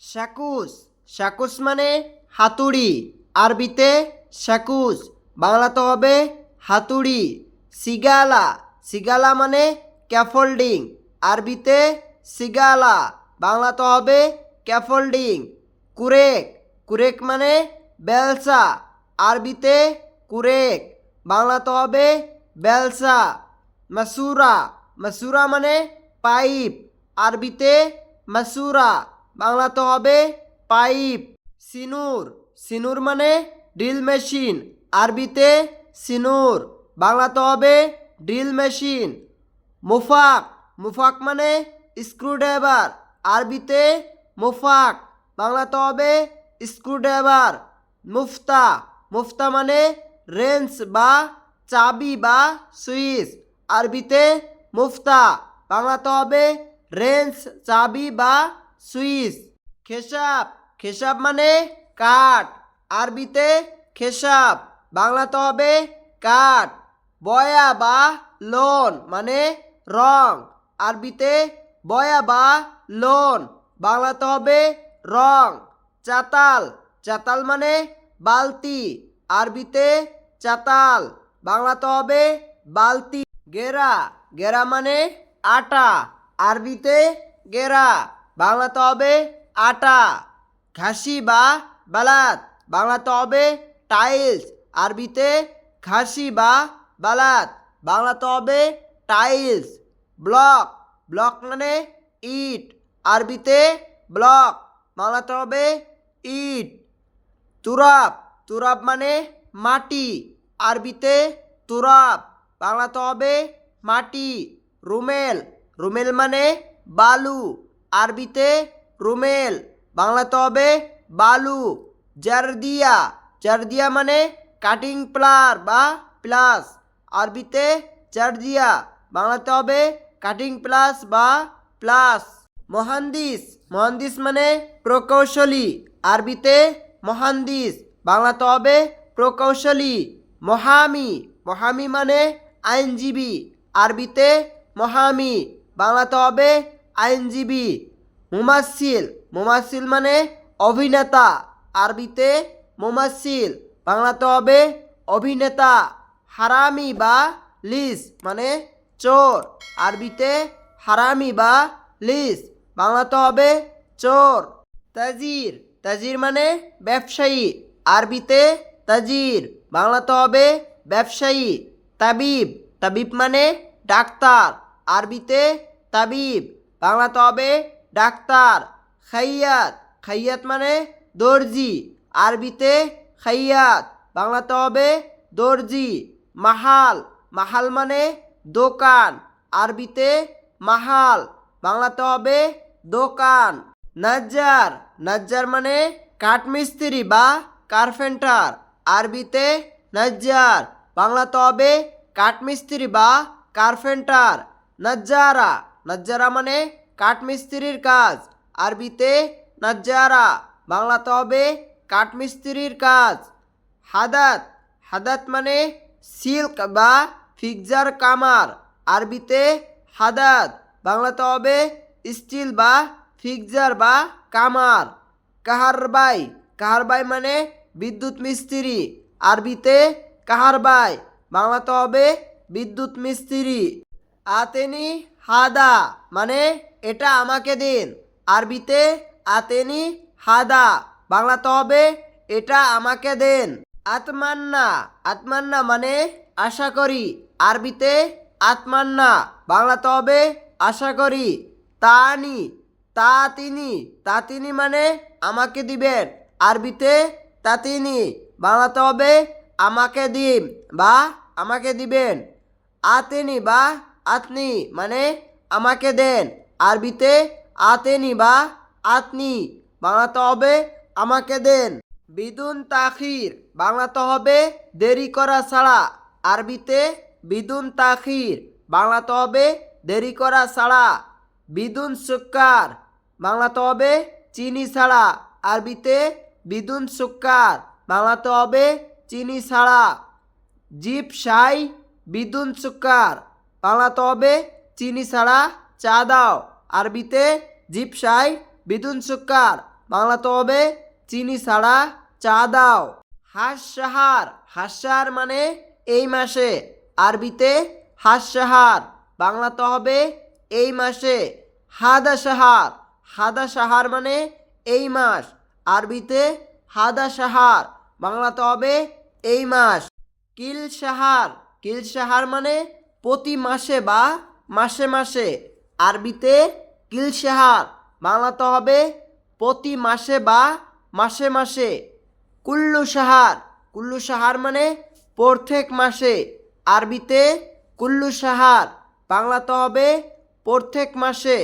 শাকুস শাকুস মানে হাতুড়ি। আরবিতে শাকুস বাংলাতে হবে হাতুড়ি। সিগালা। সিগালা মানে ক্যাফোল্ডিং। আরবিতে সিগালা। বাংলাতে হবে ক্যাফোল্ডিং। কুরেক। কুরেক মানে বেলসা আরবিতে কুরেক। বাংলাতে হবে বেলসা মাসুরা। মাসুরা মানে পাইপ। আরবিতে মাসুরা। বাংলাতে হবে পাইপ, সিনুর। সিনুর মানে ড্রিল মেশিন, আরবিতে সিনুর। বাংলাতে হবে ড্রিল মেশিন। মুফাক মুফাক মানে স্ক্রুড্রাইভার, আরবিতে মুফাক। বাংলাতে হবে স্ক্রুড্রাইভার, মুফতা। মুফতা মানে রেঞ্চ বা চাবি বা সুইচ, আরবিতে মুফতা। বাংলাতে হবে রেঞ্চ, চাবি বা সুইচ খেসাব খেসাব মানে কাঠ। আরবিতে খেসাব, বাংলাতে হবে কাঠ। বয়া বা লোন মানে রং। আরবিতে বয়া বা লোন, বাংলাতে হবে রং। চাতাল চাতাল মানে বালতি। আরবিতে চাতাল, বাংলাতে হবে বালতি। গেরা গেরা মানে আটা। আরবিতে গেরা। বাংলাতে হবে আটা, ঘাসি বা বালাত। বাংলাতে হবে টাইলস, আরবিতে ঘাসি বা বালাত। বাংলাতে হবে টাইলস, ব্লক। ব্লক মানে ইট, আরবিতে ব্লক। বাংলাতে হবে ইট তুরাব তুরাব মানে মাটি, আরবিতে তুরাব বাংলাতে হবে মাটি, রুমেল। রুমেল মানে বালু। আরবিতে রুমেল, বাংলাতে হবে বালু, জারদিয়া। জারদিয়া মানে কাটিং প্লার বা প্লাস। আরবিতে জারদিয়া, বাংলাতে হবে কাটিং প্লাস বা প্লাস। মহান্দিস মহান্দিস মানে প্রকৌশলী। আরবিতে মহান্দিস, বাংলাতে হবে প্রকৌশলী। মহামি মহামি মানে আইনজীবী। আরবিতে মহামি, বাংলাতে হবে আইনজীবী মুমাসিল মুমাসিল মানে অভিনেতা। আরবিতে মুমাসিল বাংলাতে হবে অভিনেতা, হারামি বা লিস মানে চোর। আরবিতে হারামি বা লিস বাংলাতে হবে চোর। তাজির তাজির মানে ব্যবসায়ী। আরবিতে তাজির, বাংলাতে হবে ব্যবসায়ী। তাবিব তাবিব মানে ডাক্তার। আরবিতে তাবিব। বাংলাতে হবে ডাক্তার, খাইয়াত। খাইয়াত মানে দর্জি। আরবিতে খাইয়াত। বাংলাতে হবে দর্জি। মাহাল। মাহাল মানে দোকান। আরবিতে মাহাল। বাংলাতে হবে দোকান। নাজ্জার। নাজ্জার মানে কাঠমিস্ত্রি বা কার্পেন্টার আরবিতে নাজ্জার। বাংলাতে হবে কাঠমিস্ত্রি বা কার্পেন্টার নাজ্জারা। নাজ্জারা মানে কাঠমিস্ত্রির কাজ। আরবিতে নাজ্জারা, বাংলাতে হবে কাঠমিস্ত্রির কাজ। হাদাত হাদাত মানে সিল্ক বা ফিক্সার কামার। আরবিতে হাদাত, বাংলাতে হবে স্টিল বা ফিক্সার বা কামার। কাহারবাই কাহারবাই মানে বিদ্যুৎ মিস্ত্রি। আরবিতে কাহারবাই, বাংলাতে হবে বিদ্যুৎ মিস্ত্রি। আতেনি হাদা মানে এটা আমাকে দিন। আরবিতে আতেনি হাদা বাংলাতে হবে এটা আমাকে দেন। আতমান্না আতমান্না মানে আশা করি। আরবিতে আতমান্না বাংলাতে হবে আশা করি। তানি তা তিনি তা তিনি মানে আমাকে দিবেন। আরবিতে তা তিনি বাংলাতে হবে আমাকে দিন বা আমাকে দিবেন। আতেনি বা আতনি মানে আমাকে দেন। আরবিতে আতেনি বা আতনি বাংলাতে হবে আমাকে দেন। বিদুন তাখির, বাংলাতে হবে দেরি করা ছাড়া। আরবিতে বিদুন তাখির, বাংলাতে হবে দেরি করা ছাড়া। বিদুন সুক্কার, বাংলাতে হবে চিনি ছাড়া। আরবিতে বিদুন সুক্কার, বাংলাতে হবে চিনি ছাড়া। জিপ সাই বিদুন সুক্কার। বাংলাতে হবে চিনি ছাড়া চা দাও। আরবিতে জিপসাই বিদুন সুক্কার বাংলাতে হবে চিনি ছাড়া চা দাও। হাস সাহার হাস সাহার মানে এই মাসে। আরবিতে হাস সাহার বাংলাতে হবে এই মাসে। হাদা সাহার হাদা সাহার মানে এই মাস। আরবিতে হাদা সাহার বাংলাতে হবে এই মাস। কিল সাহার কিল সাহার মানে প্রতি মাসে বা মাসে মাসে আরবিতে কিল সাহার বাংলাতে হবে প্রতি মাসে বা মাসে মাসে কুল্লু সাহার কুল্লু সাহার মানে প্রত্যেক মাসে আরবিতে কুল্লু সাহার বাংলাতে হবে প্রত্যেক মাসে।